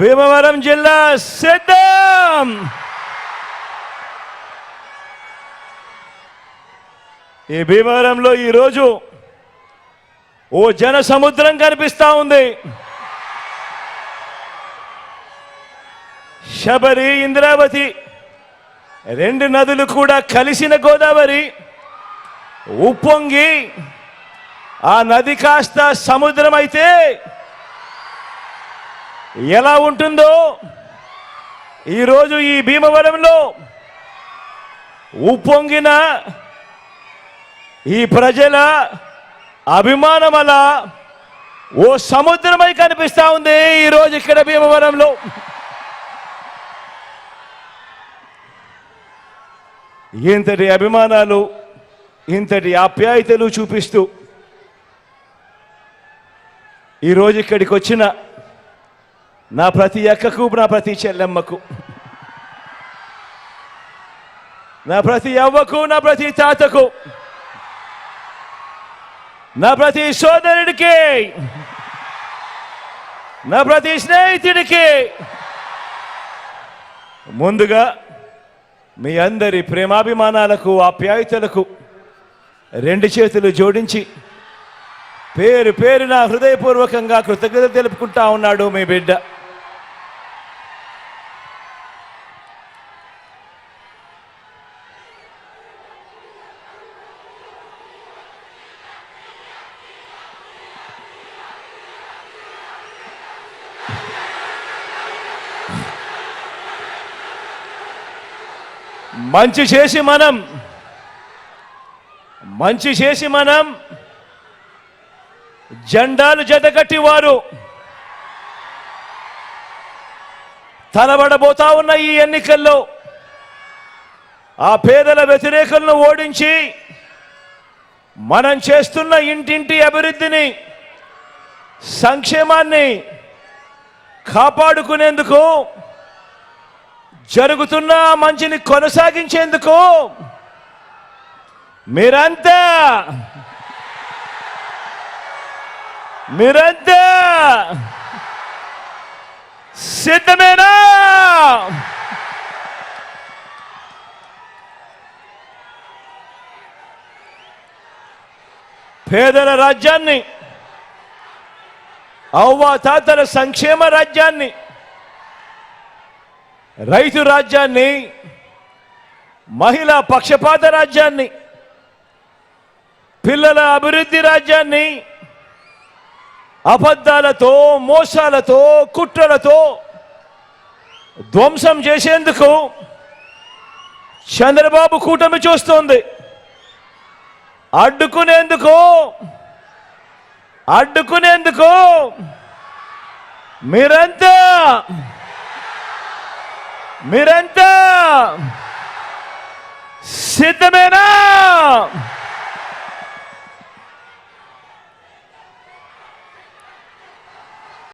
భీమవరం జిల్లా సిద్ధం. ఈ భీమవరంలో ఈరోజు ఓ జన సముద్రం కనిపిస్తా ఉంది. శబరి ఇంద్రావతి రెండు నదులు కూడా కలిసిన గోదావరి ఉప్పొంగి ఆ నది కాస్త సముద్రం అయితే ఎలా ఉంటుందో ఈరోజు ఈ భీమవరంలో ఉప్పొంగిన ఈ ప్రజల అభిమానం అలా ఓ సముద్రమై కనిపిస్తూ ఉంది ఈరోజు ఇక్కడ భీమవరంలో. ఇంతటి అభిమానాలు ఇంతటి ఆప్యాయతలు చూపిస్తూ ఈరోజు ఇక్కడికి వచ్చిన నా ప్రతి అక్కకు నా ప్రతి చెల్లెమ్మకు. నా ప్రతి అవ్వకు నా ప్రతి తాతకు. నా ప్రతి సోదరుడికి. నా ప్రతి స్నేహితుడికి. ముందుగా మీ అందరి ప్రేమాభిమానాలకు ఆప్యాయతలకు రెండు చేతులు జోడించి పేరు పేరున హృదయపూర్వకంగా కృతజ్ఞత తెలుపుకుంటా ఉన్నాడు మీ బిడ్డ. మంచి చేసి మనం మంచి చేసి మనం జెండాలు జతకట్టి వారు తలబడబోతా ఉన్న ఈ ఎన్నికల్లో ఆ పేదల వ్యతిరేకులను ఓడించి మనం చేస్తున్న ఇంటింటి అభివృద్ధిని సంక్షేమాన్ని కాపాడుకునేందుకు జరుగుతున్న మంచిని కొనసాగించేందుకు మీరంతా మీరంతా సిద్ధమేనా? పేదల రాజ్యాన్ని అవ్వ తాతల సంక్షేమ రాజ్యాన్ని రైతు రాజ్యాన్ని మహిళా పక్షపాత రాజ్యాన్ని పిల్లల అభివృద్ధి రాజ్యాన్ని అబద్ధాలతో మోసాలతో కుట్రలతో ధ్వంసం చేసేందుకు చంద్రబాబు కూటమి చూస్తోంది. అడ్డుకునేందుకు అడ్డుకునేందుకు మీరంతా మీరంతా సిద్ధమేనా?